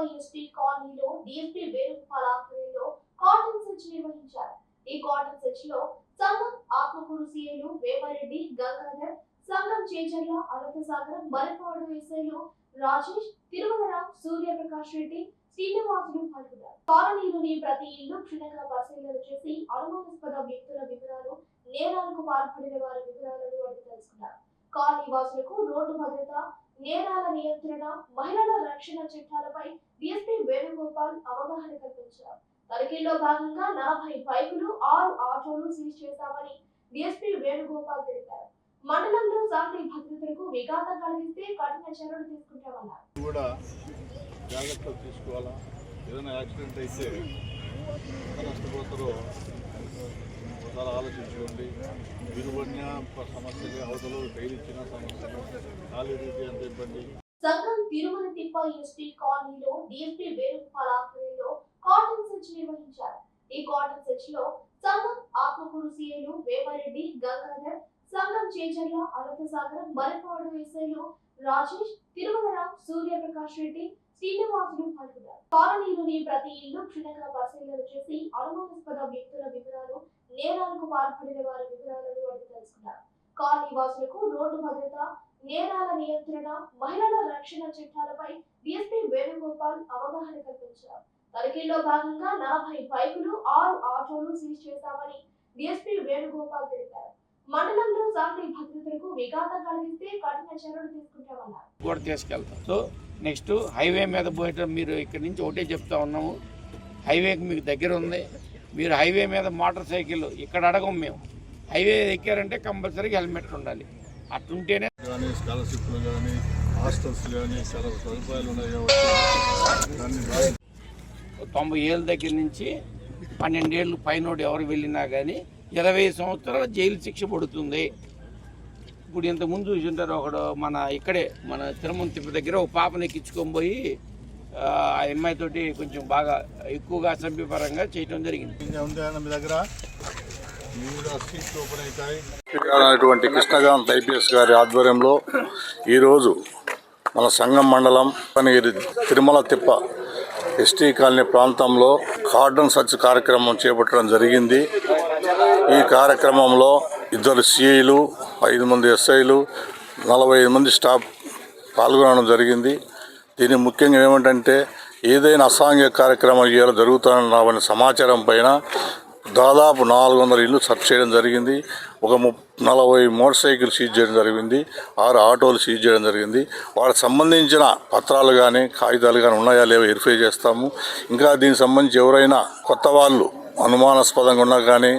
తిప్ప కాలనీలో డిఎస్పీ వేణుగోపాల్ ఆధ్వర్యంలో కాటన్ సెర్చ్ నిర్వహించారు. ఈ కాటన్ సెర్చ్లో సంఘం ఆత్మకూరు సీఐలు వేమారెడ్డి గంగాధర్ సంఘం చేజర్ల అనంతసాగర్ మరిపాడు ఎస్ఐలు రాజేష్ తిరుమలరావు సూర్యప్రకాష్ రెడ్డి శ్రీనివాసులు పాల్గొన్నారు. కాలనీలోని ప్రతి ఇల్లు క్షుణ్ణంగా పరిశీలన చేసి అనుమానాస్పద వ్యక్తుల వివరాలు నేరాలకు పాల్పడిన వారి వివరాలను అడిగి తెలుసుకున్నారు. కాలనీ వాసులకు రోడ్డు భద్రత నేరాల నియంత్రణ మహిళల రక్షణ చట్టాలపై డిఎస్పీ వేణుగోపాల్ అవగాహన కల్పించారు. తనిఖీల్లో భాగంగా నలభై బైకులు ఆరు ఆటోలు సీజ్ చేశామని డిఎస్పీ వేణుగోపాల్ తెలిపారు. మండలంలో శాంతి భద్రతలకు విఘాతం కలిగిస్తే కఠిన చర్యలు తీసుకుంటామన్నారు. కూడా జాగ్రత్తలు తీసుకోవాలా? ఏదైనా యాక్సిడెంట్ అయితే నష్టపోతారో ఒకసారి ఆలోచించుకోండి విలువన్య సమస్యలు అవతలు టైల్ ఇచ్చిన సమస్యలు ఖాళీ రీతి అంత ఇబ్బంది. సంఘం తిరుమల తిప్ప ఎస్పీ కాలనీలో డిఎంపీ వేణుగోపాల్ ఆధ్వర్యంలో కాటన్ సెర్చ్ నిర్వహించారు. ఈ కాటన్ సెర్చ్లో సంఘం ఆత్మకూరు సీఐలు వేమారెడ్డి గంగాధర్ సంఘం చేజర్ల అనంతసాగర్ మరిపాడు ఎస్ఐలు రాజేష్ తిరుమలరావు సూర్యప్రకాష్ రెడ్డి శ్రీనివాసులు పాల్గొన్నారు. కాలనీలోని ప్రతి ఇల్లు క్షుణ్ణంగా పరిశీలన చేసి అనుమానాస్పద వ్యక్తుల వివరాలు నేరాలకు పాల్పడిన వారి వివరాలను అడిగి తెలుసుకున్నారు కాల్ నివాసులకు రోడ్డు భద్రత నేరాల నియంత్రణ మహిళల రక్షణ చట్టాలపై డిఎస్పీ వేణుగోపాల్ అవగాహన కల్పించారు. తనిఖీల్లో భాగంగా నలభై బైకులు ఆరు ఆటోలు సీజ్ చేశామని డిఎస్పీ వేణుగోపాల్ తెలిపారు. మండలంలో శాంతి భద్రతలకు విఘాతం కలిగిస్తే కఠిన చర్యలు తీసుకుంటామన్నారు. కూడా తీసుకెళ్తాం. సో నెక్స్ట్ హైవే మీద పోయేటప్పుడు మీరు ఇక్కడ నుంచి ఒకటే చెప్తా ఉన్నాము. హైవేకి మీకు దగ్గర ఉంది. మీరు హైవే మీద మోటార్ సైకిల్ ఇక్కడ అడగం మేము. హైవే ఎక్కారంటే కంపల్సరీగా హెల్మెట్ ఉండాలి. అట్టుంటేనే కానీ స్కాలర్షిప్లు కానీ హాస్టల్స్ కానీ చాలా సదుపాయాలు ఉన్నాయి కాబట్టి దాన్ని బాగా తొంభై ఏళ్ళ దగ్గర నుంచి పన్నెండేళ్ళు పైనోడు ఎవరు వెళ్ళినా కానీ ఇరవై సంవత్సరాల జైలు శిక్ష పడుతుంది. ఇప్పుడు ఇంతకుముందు చూసింటారు ఒకడు మన ఇక్కడే మన తిరుమల తిప్ప దగ్గర ఒక పాపను ఎక్కించుకొని పోయి ఆ ఆ అమ్మాయితోటి కొంచెం బాగా ఎక్కువగా అసభ్యపరంగా చేయటం జరిగింది. మీ దగ్గర? అనేటువంటి కృష్ణకాంత్ ఐపీఎస్ గారి ఆధ్వర్యంలో ఈరోజు మన సంగం మండలం పనిగిరి తిరుమల తిప్ప ఎస్టీ కాలనీ ప్రాంతంలో కార్డన్ సర్చ్ కార్యక్రమం చేపట్టడం జరిగింది. ఈ కార్యక్రమంలో ఇద్దరు సిఐలు ఐదు మంది ఎస్ఐలు నలభై ఐదు మంది స్టాఫ్ పాల్గొనడం జరిగింది. దీని ముఖ్యంగా ఏమిటంటే ఏదైనా అసాంఘిక కార్యక్రమాలు ఇవాళ జరుగుతున్న సమాచారం పైన దాదాపు నాలుగు వందల ఇల్లు సెర్చ్ చేయడం జరిగింది. ఒక ము నలభై మోటార్ సైకిల్ సీజ్ చేయడం జరిగింది. ఆరు ఆటోలు సీజ్ చేయడం జరిగింది. వాటికి సంబంధించిన పత్రాలు కానీ కాగితాలు కానీ ఉన్నాయా లేవో వెరిఫై చేస్తాము. ఇంకా దీనికి సంబంధించి ఎవరైనా కొత్త వాళ్ళు అనుమానాస్పదంగా ఉన్నా కానీ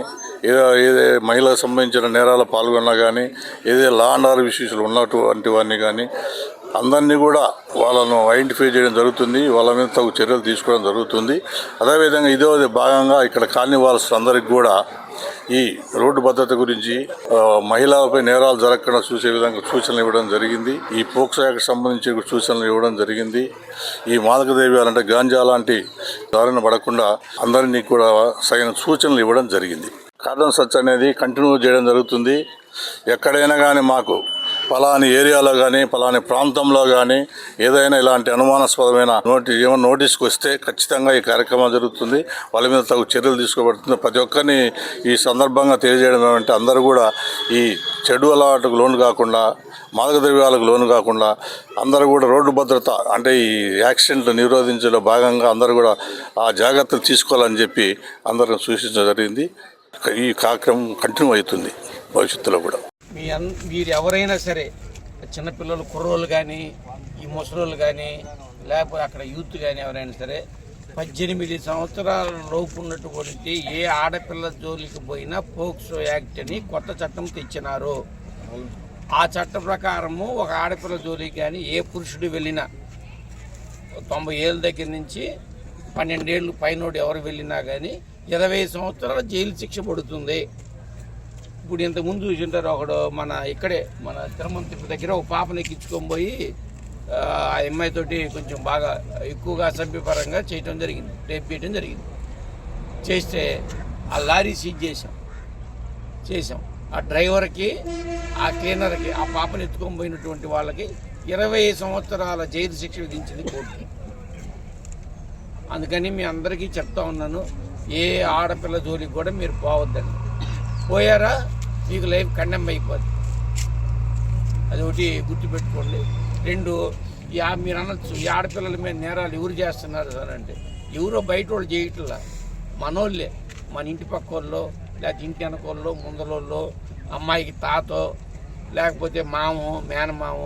ఏదో ఏదే మహిళలకు సంబంధించిన నేరాలు పాల్గొన్నా కానీ ఏదే లా అండ్ ఆర్డర్ ఇష్యూస్లు ఉన్నటువంటివన్నీ కానీ అందరినీ కూడా వాళ్ళను ఐడెంటిఫై చేయడం జరుగుతుంది. వాళ్ళ మీద తగు చర్యలు తీసుకోవడం జరుగుతుంది. అదేవిధంగా ఇదే భాగంగా ఇక్కడ కాలనీ వాళ్ళందరికీ కూడా ఈ రోడ్డు భద్రత గురించి మహిళలపై నేరాలు జరగకుండా చూసే విధంగా సూచనలు ఇవ్వడం జరిగింది. ఈ పోక్సో యాక్ట్ సంబంధించి సూచనలు ఇవ్వడం జరిగింది. ఈ మాదక ద్రవ్యాలు అంటే గాంజా లాంటి దారిన పడకుండా అందరినీ కూడా సగిన సూచనలు ఇవ్వడం జరిగింది. కార్డన్ సర్చ్ అనేది కంటిన్యూ చేయడం జరుగుతుంది. ఎక్కడైనా కానీ మాకు పలాని ఏరియాలో కానీ పలాని ప్రాంతంలో కానీ ఏదైనా ఇలాంటి అనుమానాస్పదమైన నోటి ఏమైనా నోటీస్కి వస్తే ఖచ్చితంగా ఈ కార్యక్రమం జరుగుతుంది. వాళ్ళ మీద తగు చర్యలు తీసుకోబడుతుంది. ప్రతి ఒక్కరిని ఈ సందర్భంగా తెలియజేయడం ఏమంటే అందరూ కూడా ఈ చెడు అలవాటుకు లోను కాకుండా మాదకద్రవ్యాలకు లోను కాకుండా అందరూ కూడా రోడ్డు భద్రత అంటే ఈ యాక్సిడెంట్లు నిరోధించడంలో భాగంగా అందరూ కూడా ఆ జాగ్రత్తలు తీసుకోవాలని చెప్పి అందరూ సూచించడం జరిగింది. ఈ కార్యక్రమం కంటిన్యూ అవుతుంది. భవిష్యత్తులో కూడా. మీ అన్ మీరు ఎవరైనా సరే చిన్నపిల్లలు కుర్రోళ్ళు కానీ ఈ ముసలోళ్ళు కానీ లేకపోతే అక్కడ యూత్ కానీ ఎవరైనా సరే పద్దెనిమిది సంవత్సరాల లోపు ఉన్నటువంటి ఏ ఆడపిల్ల జోలికి పోయినా పోక్సో యాక్ట్ అని కొత్త చట్టం తెచ్చినారు. ఆ చట్ట ప్రకారము ఒక ఆడపిల్ల జోలికి కానీ ఏ పురుషుడు వెళ్ళినా తొంభై ఏళ్ళ దగ్గర నుంచి పన్నెండేళ్ళు పైనోడు ఎవరు వెళ్ళినా కానీ ఇరవై సంవత్సరాల జైలు శిక్ష పడుతుంది. ఇప్పుడు ఇంత ముందు చూసింటారు ఒకడు మన ఇక్కడే మన తిరుమల తిప్ప దగ్గర ఒక పాపను ఎక్కించుకొని పోయి ఆ అమ్మాయితోటి కొంచెం బాగా ఎక్కువగా అసభ్యపరంగా చేయటం జరిగింది రేప్ చేయటం జరిగింది. చేస్తే ఆ లారీ సీజ్ చేసాం చేసాం ఆ డ్రైవర్కి ఆ క్లీనర్కి ఆ పాపను ఎత్తుకొని పోయినటువంటి వాళ్ళకి ఇరవై సంవత్సరాల జైలు శిక్ష విధించింది కోర్టు. అందుకని మీ అందరికీ చెప్తా ఉన్నాను ఏ ఆడపిల్ల జోలికి కూడా మీరు పోవద్దండి. పోయారా? మీకు లైఫ్ కండెమ్ అయిపోద్ది. అది ఒకటి గుర్తుపెట్టుకోండి. రెండు యా మీరు అనొచ్చు ఈ ఆడపిల్లల మీద నేరాలు ఎవరు చేస్తున్నారు సార్ అంటే? ఎవరో బయట వాళ్ళు చేయట్లా? మనోళ్ళే. మన ఇంటి పక్క వాళ్ళు లేకపోతే ఇంటి వెనకోళ్ళు ముందలోళ్ళు అమ్మాయికి తాతో లేకపోతే మామ మేనమామ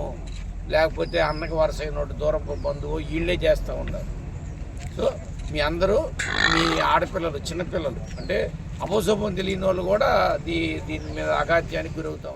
లేకపోతే అన్నకి వరుస అయినట్టు దూరపు బంధువు వీళ్ళే చేస్తూ ఉన్నారు. సో మీ అందరూ మీ ఆడపిల్లలు చిన్నపిల్లలు అంటే అపోసోపం తెలియని వాళ్ళు కూడా దీ దీని మీద అగాధ్యానికి గురవుతా.